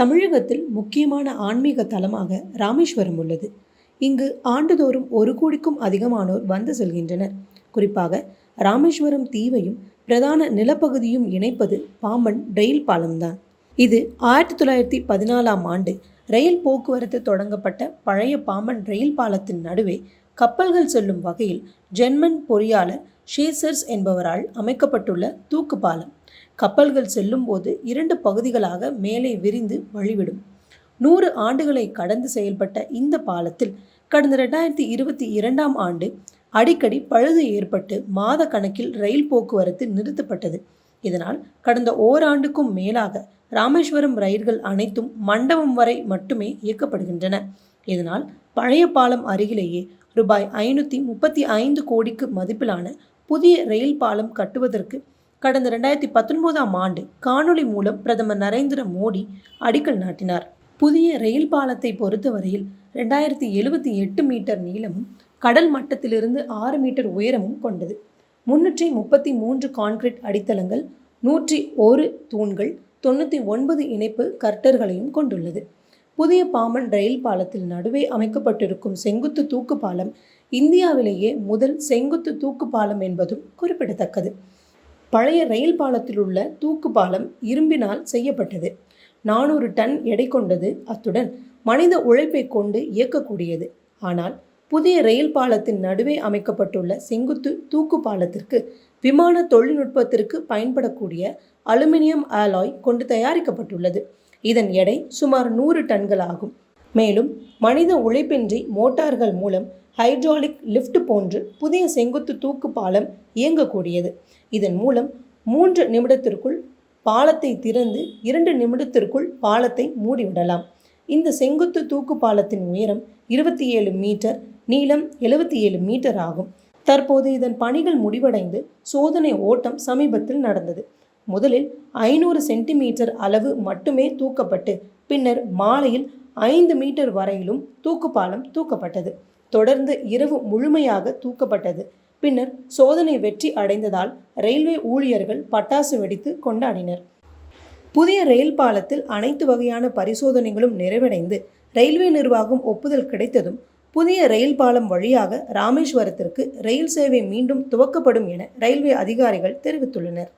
தமிழகத்தில் முக்கியமான ஆன்மீக தலமாக ராமேஸ்வரம் உள்ளது. இங்கு ஆண்டுதோறும் ஒரு கோடிக்கும் அதிகமானோர் வந்து செல்கின்றனர். குறிப்பாக ராமேஸ்வரம் தீவையும் பிரதான நிலப்பகுதியும் இணைப்பது பாம்பன் ரயில் பாலம்தான். இது ஆயிரத்தி தொள்ளாயிரத்தி பதினாலாம் ஆண்டு ரயில் போக்குவரத்து தொடங்கப்பட்ட பழைய பாம்பன் ரயில் பாலத்தின் நடுவே கப்பல்கள் செல்லும் வகையில் ஜெர்மன் பொறியாளர் ஷேசர்ஸ் என்பவரால் அமைக்கப்பட்டுள்ள தூக்கு பாலம் கப்பல்கள் செல்லும்போது இரண்டு பகுதிகளாக மேலே விரிந்து வழிவிடும். நூறு ஆண்டுகளை கடந்து செயல்பட்ட இந்த பாலத்தில் கடந்த ரெண்டாயிரத்தி இருபத்தி இரண்டாம் ஆண்டு அடிக்கடி பழுது ஏற்பட்டு மாத கணக்கில் ரயில் போக்குவரத்து நிறுத்தப்பட்டது. இதனால் கடந்த ஓராண்டுக்கும் மேலாக ராமேஸ்வரம் ரயில்கள் அனைத்தும் மண்டபம் வரை மட்டுமே இயக்கப்படுகின்றன. இதனால் பழைய பாலம் அருகிலேயே ரூபாய் ஐநூற்றி முப்பத்தி ஐந்து கோடிக்கு மதிப்பிலான புதிய ரயில் பாலம் கட்டுவதற்கு கடந்த ரெண்டாயிரத்தி பத்தொன்பதாம் ஆண்டு காணொளி மூலம் பிரதமர் நரேந்திர மோடி அடிக்கல் நாட்டினார். புதிய ரயில் பாலத்தை பொறுத்தவரையில் ரெண்டாயிரத்தி எழுபத்தி எட்டு மீட்டர் நீளமும் கடல் மட்டத்திலிருந்து ஆறு மீட்டர் உயரமும் கொண்டது. முன்னூற்றி முப்பத்தி மூன்று கான்கிரீட் அடித்தளங்கள் நூற்றி ஒரு தூண்கள் தொண்ணூற்றி ஒன்பது இணைப்பு கர்ட்டர்களையும் கொண்டுள்ளது. புதிய பாம்பன் ரயில் பாலத்தில் நடுவே அமைக்கப்பட்டிருக்கும் செங்குத்து தூக்கு பாலம் இந்தியாவிலேயே முதல் செங்குத்து தூக்கு பாலம் என்பதும் குறிப்பிடத்தக்கது. பழைய ரயில் பாலத்தில் உள்ள தூக்கு பாலம் இரும்பினால் செய்யப்பட்டது. நானூறு டன் எடை கொண்டது. அத்துடன் மனித உழைப்பை கொண்டு இயக்கக்கூடியது. ஆனால் புதிய ரயில் பாலத்தின் நடுவே அமைக்கப்பட்டுள்ள செங்குத்து தூக்கு பாலத்திற்கு விமான தொழில்நுட்பத்திற்கு பயன்படக்கூடிய அலுமினியம் ஆலாய் கொண்டு தயாரிக்கப்பட்டுள்ளது. இதன் எடை சுமார் நூறு டன்கள் ஆகும் மேலும் மனித உழைப்பின்றி மோட்டார்கள் மூலம் ஹைட்ராலிக் லிஃப்ட் போன்று புதிய செங்குத்து தூக்கு பாலம் இயங்கக்கூடியது. இதன் மூலம் மூன்று நிமிடத்திற்குள் பாலத்தை திறந்து இரண்டு நிமிடத்திற்குள் பாலத்தை மூடிவிடலாம். இந்த செங்குத்து தூக்கு பாலத்தின் உயரம் இருபத்தி ஏழு மீட்டர் நீளம் எழுபத்தி ஏழு மீட்டர் ஆகும். தற்போது இதன் பணிகள் முடிவடைந்து சோதனை ஓட்டம் சமீபத்தில் நடந்தது. முதலில் ஐநூறு சென்டிமீட்டர் அளவு மட்டுமே தூக்கப்பட்டு பின்னர் மாலையில் ஐந்து மீட்டர் வரையிலும் தூக்குப்பாலம் தூக்கப்பட்டது. தொடர்ந்து இரவு முழுமையாக தூக்கப்பட்டது. பின்னர் சோதனை வெற்றி அடைந்ததால் ரயில்வே ஊழியர்கள் பட்டாசு வெடித்து கொண்டாடினர். புதிய ரயில் பாலத்தில் அனைத்து வகையான பரிசோதனைகளும் நிறைவடைந்து ரயில்வே நிர்வாகம் ஒப்புதல் கிடைத்ததும் புதிய ரயில் பாலம் வழியாக ராமேஸ்வரத்திற்கு ரயில் சேவை மீண்டும் துவக்கப்படும் என ரயில்வே அதிகாரிகள் தெரிவித்துள்ளனர்.